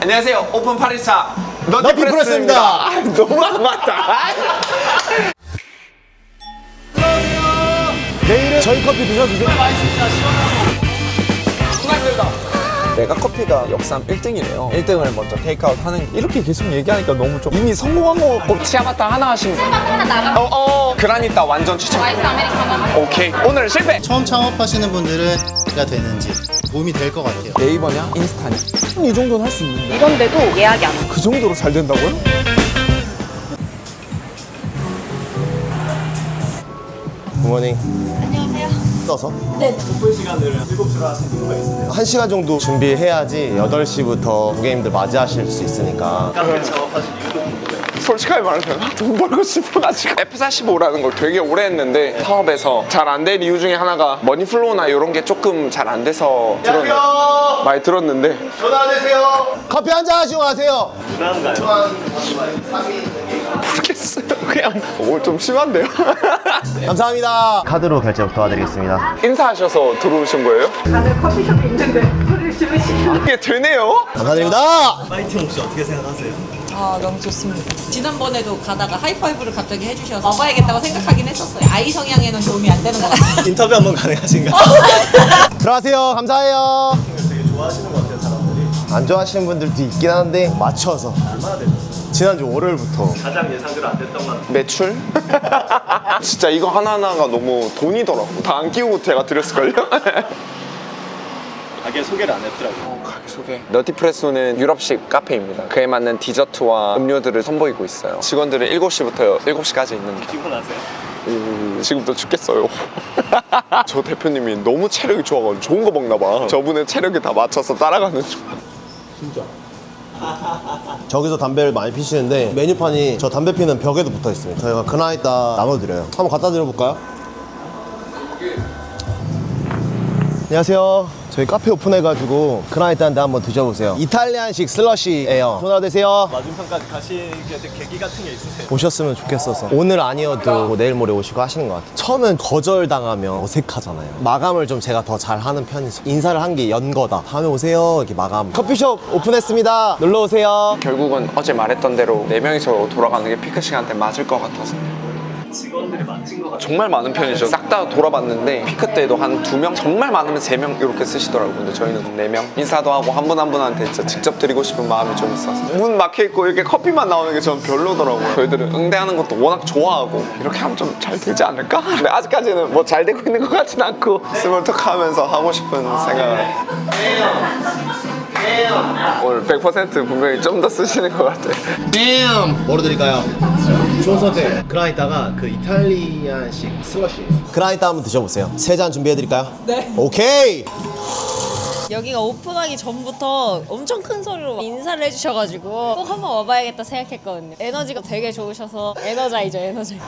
안녕하세요. 오픈 파리차 너티 프레스입니다. 아, 너무 안 맞다. 내일은 저희 커피 드셔주세요. 내가 커피가 역삼 1등이래요. 1등을 먼저 테이크아웃 하는 게 이렇게 계속 얘기하니까 너무 좀 이미 성공한 거 같고 치아바타 하나 하시면 하나 나가. 어, 어. 그라니타 완전 추천. 아이스 아메리카노. 오케이. 오늘 실패. 처음 창업하시는 분들은 가 되는지 도움이 될 것 같아요. 네이버냐? 인스타냐? 이 정도는 할 수 있는데. 이런데도 예약이 안 와. 그 정도로 잘 된다고요? 굿모닝. 안녕하세요. 떠서? 네. 오픈 시간을 7시로 하신 이유가 있으세요? 1시간 정도 준비해야지 8시부터 고객님들 맞이하실 수 있으니까. 솔직하게 말하면 돈 벌고 싶어가지고 F45라는 걸 되게 오래 했는데 사업에서 잘 안 된 이유 중에 하나가 머니플로우나 이런 게 조금 잘 안 돼서 들었는데 많이 들었는데 전화 안 되세요. 커피 한 잔 하시고 가세요. 모르겠어요 그냥 오늘 좀 심한데요? 감사합니다. 카드로 결제 도와드리겠습니다. 인사하셔서 들어오신 거예요? 다들 커피숍에 있는데 소리를 지르시고 이게 되네요? 감사드립니다. 아 너무 좋습니다. 지난번에도 가다가 하이파이브를 갑자기 해주셔서 먹어야겠다고 생각하긴 했었어요. 아이 성향에는 도움이 안 되는 것 같아요. 인터뷰 한번 가능하신가요? 들어가세요. 감사해요. 되게 좋아하시는 것 같아요, 사람들이. 안 좋아하시는 분들도 있긴 한데 맞춰서. 얼마나 되셨어요? 지난주 월요일부터. 가장 예상대로 안 됐던 건 매출? 진짜 이거 하나하나가 너무 돈이더라고 다 안 끼우고 제가 드렸을걸요? 가게 소개를 안 했더라고요. 가게 소개 너티프레소는 유럽식 카페입니다 그에 맞는 디저트와 음료들을 선보이고 있어요 직원들은 7시부터 7시까지 있는 게 피곤하세요? 음, 지금도 죽겠어요. 저 대표님이 너무 체력이 좋아가지고 좋은 거 먹나 봐. 저분의 체력이 다 맞춰서 따라가는 중. 저기서 담배를 많이 피시는데 메뉴판이 저 담배 피는 벽에도 붙어 있습니다. 저희가 그날 이따 나눠드려요. 한번 갖다 드려볼까요? 안녕하세요. 저희 카페 오픈해가지고 그나이트한테 한번 드셔보세요. 이탈리안식 슬러시예요. 전화 되세요. 맞은편까지 가시게 된 계기 같은 게 있으세요? 오셨으면 좋겠어서 오늘 아니어도 뭐 내일 모레 오시고 하시는 것 같아요 처음엔 거절당하면 어색하잖아요 마감을 좀 제가 더 잘하는 편이죠 인사를 한 게 연거다 다음에 오세요 이렇게 마감 커피숍 오픈했습니다 놀러오세요 결국은 어제 말했던 대로 네명이서 돌아가는 게 피크 시간대 맞을 것 같아서. 직원들이 맞힌 것 같아요. 정말 많은 편이죠. 싹 다 돌아봤는데 피크 때도 한 두 명, 정말 많으면 세 명 이렇게 쓰시더라고요. 근데 저희는 네 명. 인사도 하고 한 분 한 분한테 진짜 직접 드리고 싶은 마음이 좀 있어서. 문 막혀 있고 이렇게 커피만 나오는 게 저는 별로더라고요. 저희들은 응대하는 것도 워낙 좋아하고 이렇게 하면 좀 잘 되지 않을까? 근데 아직까지는 뭐 잘 되고 있는 것 같진 않고 스몰톡 하면서 하고 싶은 생각을. 오늘 100% 분명히 좀 더 쓰시는 것 같아요. 뺨! 뭐로 드릴까요? 좋은 선택 그라이타가 그 이탈리안식 슬러시 그라이타 한번 드셔보세요 세 잔 준비해드릴까요? 네. 오케이 여기가 오픈하기 전부터 엄청 큰 소리로 인사를 해주셔가지고 꼭 한번 와봐야겠다 생각했거든요. 에너지가 되게 좋으셔서 에너자이죠 에너자이.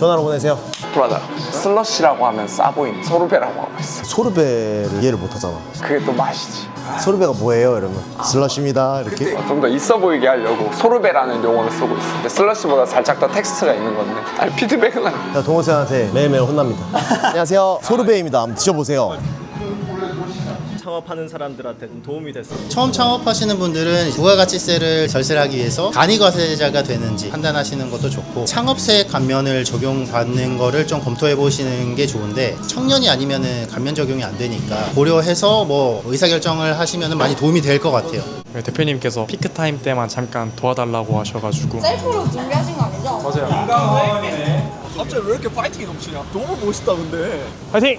전화로 보내세요 맞아. 슬러시라고 하면 싸 보이는 소르베라고 하고 있어. 소르베를 이해를 못하잖아 그게 또 맛이지. 소르베가 뭐예요 이러면 슬러시입니다 이렇게 좀 더 있어 보이게 하려고 소르베라는 용어를 쓰고 있어. 근데 슬러시보다 살짝 더 텍스트가 있는 건데. 아니 피드백은 아니. 제가 동호생한테 매일매일 혼납니다 안녕하세요 소르베입니다 한번 드셔보세요 창업하는 사람들한테 좀 도움이 됐어요. 처음 창업하시는 분들은 부가가치세를 절세하기 위해서 간이과세자가 되는지 판단하시는 것도 좋고 창업세 감면을 적용받는 거를 좀 검토해 보시는 게 좋은데 청년이 아니면은 감면 적용이 안 되니까 고려해서 뭐 의사결정을 하시면 많이 도움이 될 것 같아요. 네, 대표님께서 피크 타임 때만 잠깐 도와달라고 하셔가지고 셀프로 준비하신 거 아니죠? 갑자기 왜 이렇게 파이팅이 넘치냐? 너무 멋있다 근데. 화이팅!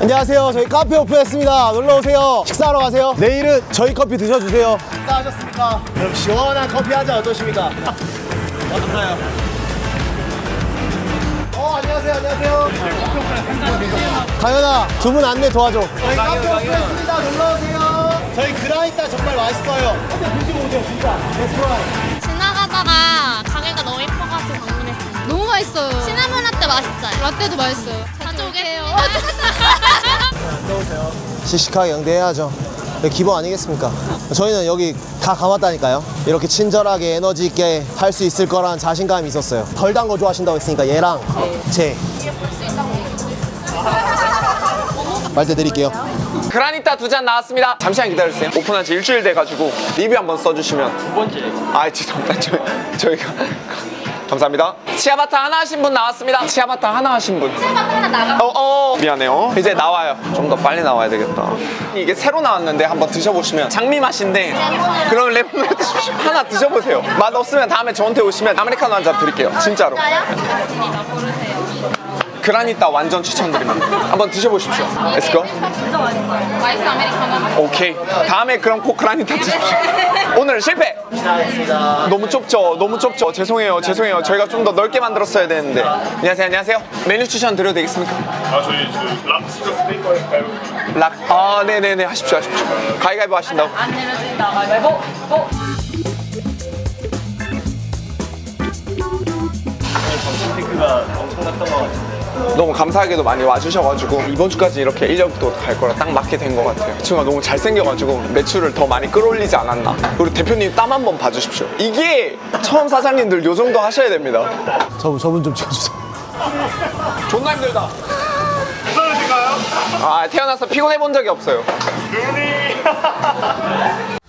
안녕하세요. 저희 카페 오픈했습니다. 놀러 오세요. 식사하러 가세요. 내일은 저희 커피 드셔주세요. 식사하셨습니까? 그럼 시원한 커피 한 잔 어떠십니까? 어떤가요? 어 안녕하세요. 안녕하세요. 가연아 주문 안내 도와줘. 저희 카페 오픈했습니다. 놀러 오세요. 저희 그라이타 정말 맛있어요. 커피 드시고 오세요 진짜. 레스토랑 지나가다가 가게가 너무 예뻐가지고 방문했어요. 너무 맛있어요. 시나몬 맛있어요. 라떼도 맛있어요. 자주 오게요. 씩씩하게 응대해야죠. 네, 기본 아니겠습니까? 저희는 여기 다 감았다니까요. 이렇게 친절하게 에너지 있게 할 수 있을 거란 자신감이 있었어요. 덜 단 거 좋아하신다고 했으니까 얘랑 제. 말대 드릴게요. 그라니타 두 잔 나왔습니다. 잠시만 기다려주세요. 오픈한 지 일주일 돼가지고 리뷰 한번 써주시면. 두 번째. 아, 죄송합니다. 저, 저희가. 감사합니다. 치아바타 하나 하신 분 나왔습니다. 치아바타 하나 하신 분. 하나 나가. 어, 어, 미안해요. 이제 나와요. 좀 더 빨리 나와야 되겠다. 이게 새로 나왔는데 한번 드셔보시면 장미 맛인데 그럼 레몬을 드십시오. 하나 드셔보세요. 맛 없으면 다음에 저한테 오시면 아메리카노 한 잔 드릴게요. 진짜로. 그라니타 완전 추천드립니다. 한번 드셔보십시오. Let's go. 아이스 아메리카노. 오케이. 다음에 그럼 꼭 그라니타 드십시오. 오늘 실패. 너무 좁죠. 너무 좁죠. 죄송해요. 죄송해요. 저희가 좀 더 넓게 만들었어야 되는데. 안녕하세요. 안녕하세요. 메뉴 추천 드려도 되겠습니까? 아 저희 그 랍스터 스테이크 할까요? 락. 아, 네네네. 하십시오. 하십시오. 가위가위보 하신다고. 안 내려진다. 말고. 고. 점심테크가 엄청 났던 것 같은데. 너무 감사하게도 많이 와주셔가지고 이번 주까지 이렇게 인력도 갈 거라 딱 맞게 된 것 같아요. 그 친구가 너무 잘생겨가지고 매출을 더 많이 끌어올리지 않았나. 그리고 대표님 땀 한번 봐주십시오. 이게 처음 사장님들 요 정도 하셔야 됩니다. 저, 저분 좀 찍어주세요. 존나 힘들다. 괜찮으신가요? 아 태어나서 피곤해 본 적이 없어요.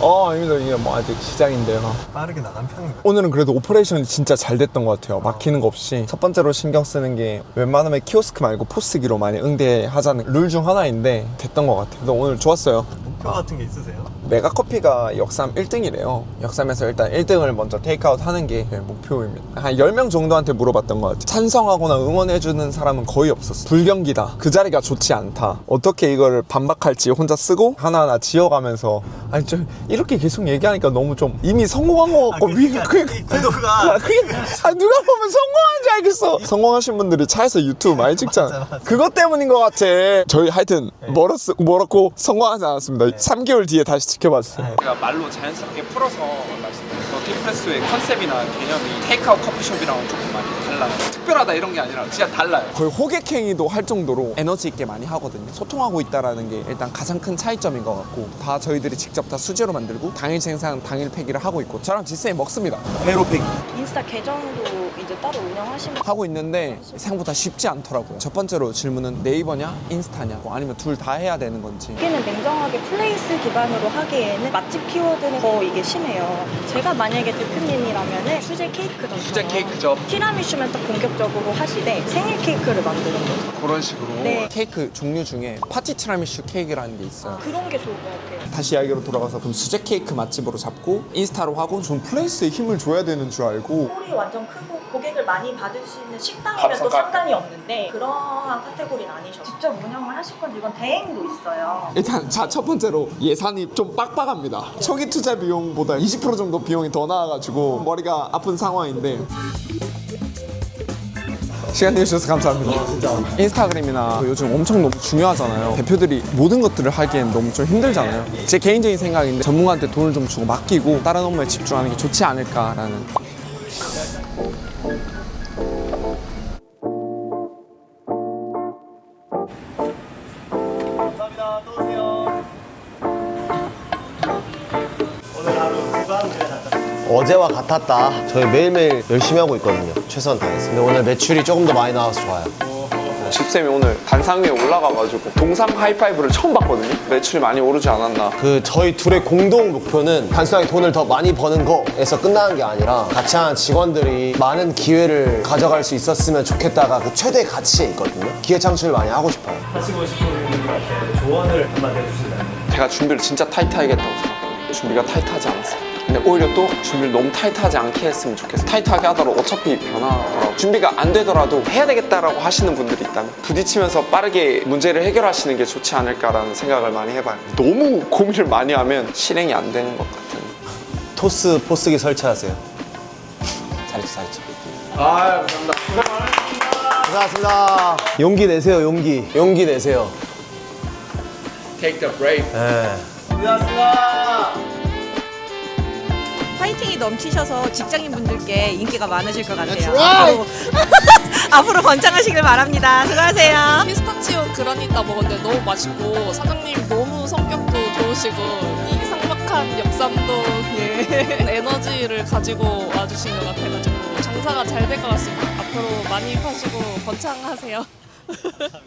어, 아닙니다. 이게 뭐 아직 시작인데요. 빠르게 나간 편인가요? 오늘은 그래도 오퍼레이션이 진짜 잘 됐던 것 같아요. 막히는 거 없이. 첫 번째로 신경 쓰는 게 웬만하면 키오스크 말고 포스기로 많이 응대하자는 룰 중 하나인데 됐던 것 같아요. 그래서 오늘 좋았어요. 목표 같은 게 있으세요? 메가커피가 역삼 1등이래요. 역삼에서 일단 1등을 먼저 테이크아웃 하는 게 목표입니다. 한 10명 정도한테 물어봤던 것 같아요. 찬성하거나 응원해주는 사람은 거의 없었어요. 불경기다. 그 자리가 좋지 않다. 어떻게 이거를 반박할지 혼자 쓰고 하나하나 지어가면서 아니 저 이렇게 계속 얘기하니까 너무 좀 이미 성공한 것 같고 위 그게 이 구도가 아, 그게 아, 누가 보면 성공한 줄 알겠어. 성공하신 분들이 차에서 유튜브 많이 찍잖아. 그것 때문인 것 같아. 저희 하여튼 멀었, 멀었고 성공하지 않았습니다. 3개월 뒤에 다시 지켜봤어요. 제가 말로 자연스럽게 풀어서 말씀드려요. 티프레스의 컨셉이나 개념이 테이크아웃 커피숍이랑은 조금 많이 달라요. 특별하다 이런 게 아니라 진짜 달라요. 거의 호객행위도 할 정도로 에너지 있게 많이 하거든요. 소통하고 있다라는 게 일단 가장 큰 차이점인 것 같고 다 저희들이 직접 다 수제로 만들고 당일 생산, 당일 폐기를 하고 있고 저랑 지쌤이 먹습니다. 배로 폐기 인스타 계정도 이제 따로 운영하시면 하고 있는데 생각보다 쉽지 않더라고요. 첫 번째로 질문은 네이버냐 인스타냐 뭐 아니면 둘 다 해야 되는 건지 여기는 냉정하게 플레이스 기반으로 하기에는 맛집 키워드는 더 이게 심해요. 제가 만약에 대표님이라면 수제 케이크 점 수제 케이크점 티라미슈면 또 본격적으로 하시되 생일 케이크를 만드는 거죠. 그런 식으로 네. 케이크 종류 중에 파티 티라미슈 케이크라는 게 있어요. 그런 게 좋을 것 같아요. 다시 이야기로 돌아가서 그럼 수제 케이크 맛집으로 잡고 인스타로 하고 전 플레이스에 힘을 줘야 되는 줄 알고 홀이 완전 크고 고객을 많이 받을 수 있는 식당이면 또 상관이 없는데 그러한 카테고리는 아니셔. 직접 운영을 하실 건지 이건 대행도 있어요. 일단 자 첫 번째로 예산이 좀 빡빡합니다. 초기 투자 비용보다 20% 정도 비용이 더 나와가지고 머리가 아픈 상황인데 시간 내주셔서 감사합니다. 인스타그램이나 요즘 엄청 너무 중요하잖아요. 대표들이 모든 것들을 하기엔 너무 좀 힘들잖아요. 제 개인적인 생각인데 전문가한테 돈을 좀 주고 맡기고 다른 업무에 집중하는 게 좋지 않을까라는 감사합니다. 또 오세요. 오늘 하루 누가 한 그래 났다. 어제와 같았다. 저희 매일매일 열심히 하고 있거든요. 최선 다해서. 근데 오늘 매출이 조금 더 많이 나와서 좋아요. 집쌤이 오늘 단상 위에 올라가가지고 동상 하이파이브를 처음 봤거든요. 매출이 많이 오르지 않았나. 그 저희 둘의 공동 목표는 단순하게 돈을 더 많이 버는 거에서 끝나는 게 아니라 같이 하는 직원들이 많은 기회를 가져갈 수 있었으면 좋겠다가 그 최대 가치에 있거든요. 기회 창출을 많이 하고 싶어요. 하시고 싶은 분들한테 조언을 한마디 해주신다면. 제가 준비를 진짜 타이트하겠다고 생각해요. 준비가 타이트하지 않았어요. 근데 오히려 또 준비를 너무 타이트하지 않게 했으면 좋겠어요. 타이트하게 하더라도 어차피 변하더라고요. 준비가 안 되더라도 해야 되겠다라고 하시는 분들이 있다면 부딪히면서 빠르게 문제를 해결하시는 게 좋지 않을까라는 생각을 많이 해봐요. 너무 고민을 많이 하면 실행이 안 되는 것 같은. 토스 포스기 설치하세요. 잘했죠, 잘했죠. 아, 감사합니다. 고생하셨습니다. 용기 내세요, 용기. 용기 내세요. Take the break. 네. 파이팅이 넘치셔서 직장인 분들께 인기가 많으실 것 같아요. 앞으로, 앞으로 번창하시길 바랍니다. 수고하세요. 피스타치오 그라니타 먹었는데 너무 맛있고 사장님 너무 성격도 좋으시고 이 삭막한 역삼도 예. 에너지를 가지고 와주신 것 같아가지고 장사가 잘 될 것 같습니다. 앞으로 많이 파시고 번창하세요.